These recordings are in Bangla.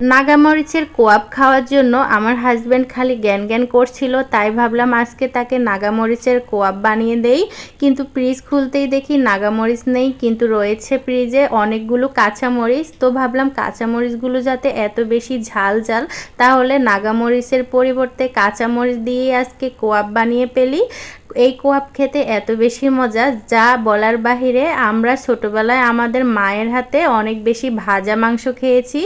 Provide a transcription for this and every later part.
নাগামরিচের কোয়াব খাওয়ার জন্য আমার হাজব্যান্ড খালি জ্ঞান জ্ঞান করছিল, তাই ভাবলাম আজকে তাকে নাগামরিচের কোয়াব বানিয়ে দেই। কিন্তু ফ্রিজ খুলতেই দেখি নাগামরিচ নেই, কিন্তু রয়েছে ফ্রিজে অনেকগুলো কাঁচামরিচ। তো ভাবলাম কাঁচামরিচগুলো যাতে এত বেশি ঝাল ঝাল, তাহলে নাগামরিচের পরিবর্তে কাঁচামরিচ দিয়ে আজকে কোয়াব বানিয়ে পেলি এই কোয়াব খেতে এত বেশি মজা, যা বলার বাহিরে আমরা ছোটবেলায় আমাদের মায়ের হাতে অনেক বেশি ভাজা মাংস খেয়েছি।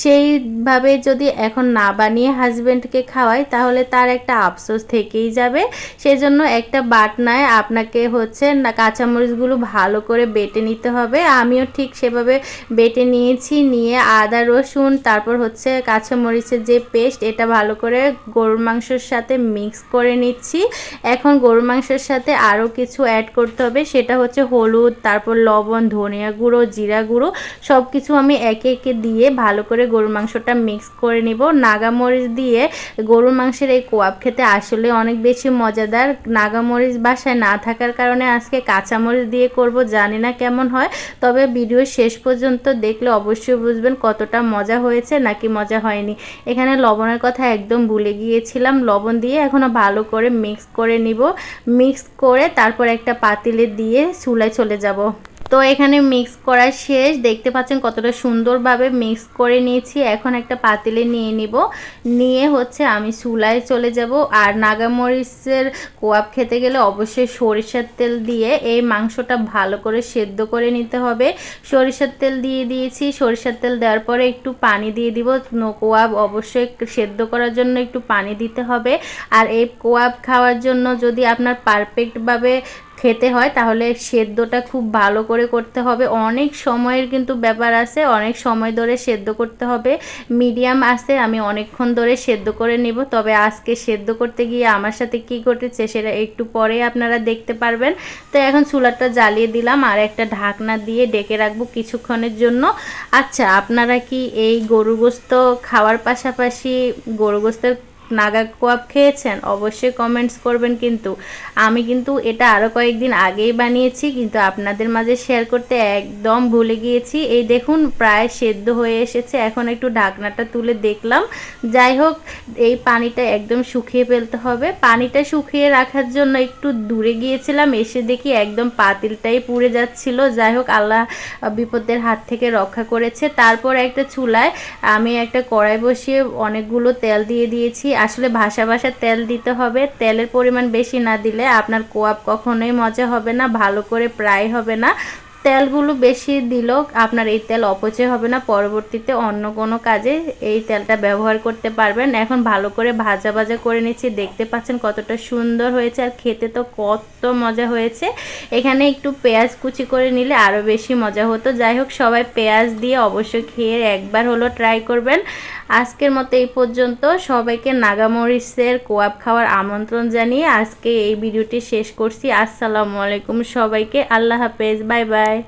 সেইভাবে যদি এখন না বানিয়ে হাজব্যান্ডকে খাওয়াই, তাহলে তার একটা আফসোস থেকেই যাবে। সেজন্য একটা বাটনায় আপনাকে হচ্ছে না, কাঁচামরিচগুলো ভালো করে বেটে নিতে হবে। আমিও ঠিক সেভাবে বেটে নিয়েছি, নিয়ে আদা, রসুন, তারপর হচ্ছে কাঁচামরিচের যে পেস্ট এটা ভালো করে গরুর মাংসের সাথে মিক্স করে নিচ্ছি। এখন গরুর মাংসের সাথে আরও কিছু অ্যাড করতে হবে। সেটা হচ্ছে হলুদ, তারপর লবণ, ধনিয়া গুঁড়ো, জিরা গুঁড়ো সব কিছু আমি একে একে দিয়ে ভালো করে গরুর মাংসটা মিক্স করে নিব। নাগামরিচ দিয়ে গরুর মাংসের এই কোয়াব খেতে আসলে অনেক বেশি মজাদার। নাগামরিচ বাসায় না থাকার কারণে আজকে কাঁচামরিচ দিয়ে করব, জানি না কেমন হয়। তবে ভিডিও শেষ পর্যন্ত দেখলে অবশ্যই বুঝবেন কতটা মজা হয়েছে নাকি মজা হয়নি। এখানে লবণের কথা একদম ভুলে গিয়েছিলাম। লবণ দিয়ে এখনও ভালো করে মিক্স করে নিব। মিক্স করে তারপর একটা পাতিলে দিয়ে চুলায় চলে যাব। তো এখানে মিক্স করা শেষ। দেখতে পাচ্ছেন কতটা সুন্দরভাবে মিক্স করে নিয়েছি। এখন একটা পাতিলে নিয়ে নিব। নিয়ে হচ্ছে আমি চুলায় চলে যাব। আর নাগামরিচের কোয়াব খেতে গেলে অবশ্যই সরিষার তেল দিয়ে এই মাংসটা ভালো করে সেদ্ধ করে নিতে হবে। সরিষার তেল দিয়ে দিয়েছি। সরিষার তেল দেওয়ার পরে একটু পানি দিয়ে দিব। কোয়াব অবশ্যই সেদ্ধ করার জন্য একটু পানি দিতে হবে। আর এই কোয়াব খাওয়ার জন্য যদি আপনার পারফেক্টভাবে খেতে হয়, তাহলে সেদ্ধটা খুব ভালো করে করতে হবে। অনেক সময়ের কিন্তু ব্যাপার আছে, অনেক সময় ধরে সেদ্ধ করতে হবে। মিডিয়াম আছে, আমি অনেকক্ষণ ধরে সেদ্ধ করে নেব। তবে আজকে সেদ্ধ করতে গিয়ে আমার সাথে কি ঘটেছে সেটা একটু পরে আপনারা দেখতে পারবেন। তো এখন চুলাটা জ্বালিয়ে দিলাম আর একটা ঢাকনা দিয়ে ডেকে রাখব কিছুক্ষণের জন্য। আচ্ছা আপনারা কি এই গরু গোস্ত খাওয়ার পাশাপাশি গরু গোস্তের নাগা কোয়াব খেয়েছেন? অবশ্যই কমেন্টস করবেন কিন্তু। আমি কিন্তু এটা আরও কয়েকদিন আগেই বানিয়েছি, কিন্তু আপনাদের মাঝে শেয়ার করতে একদম ভুলে গিয়েছি। এই দেখুন, প্রায় সেদ্ধ হয়ে এসেছে। এখন একটু ঢাকনাটা তুলে দেখলাম। যাই হোক, এই পানিটা একদম শুকিয়ে ফেলতে হবে। পানিটা শুকিয়ে রাখার জন্য একটু দূরে গিয়েছিলাম, এসে দেখি একদম পাতিলটাই পুড়ে যাচ্ছিল। যাই হোক, আল্লাহ বিপদের হাত থেকে রক্ষা করেছে। তারপর একটা চুলায় আমি একটা কড়াই বসিয়ে অনেকগুলো তেল দিয়ে দিয়েছি। আসলে ভাসা ভাসা তেল দিতে হবে। তেলের পরিমাণ বেশি না দিলে আপনার কোয়াব কখনোই মজা হবে না, ভালো করে প্রায় হবে না। তেলগুলো বেশি দিলেও আপনার এই তেল অপচয় হবে না। পরবর্তীতে অন্য কোনো কাজে এই তেলটা ব্যবহার করতে পারবেন। এখন ভালো করে ভাজা ভাজা করে নিচ্ছি। দেখতে পাচ্ছেন কতটা সুন্দর হয়েছে আর খেতে তো কত মজা হয়েছে। এখানে একটু পেঁয়াজ কুচি করে নিলে আরও বেশি মজা হতো। যাই হোক, সবাই পেঁয়াজ দিয়ে অবশ্যই খেয়ে একবার হলো ট্রাই করবেন। আজকের মতো এই পর্যন্ত। সবাইকে নাগামরিচের কোয়াব খাওয়ার আমন্ত্রণ জানিয়ে আজকে এই ভিডিওটি শেষ করছি। আসসালামু আলাইকুম সবাইকে। আল্লাহ হাফেজ। Bye bye.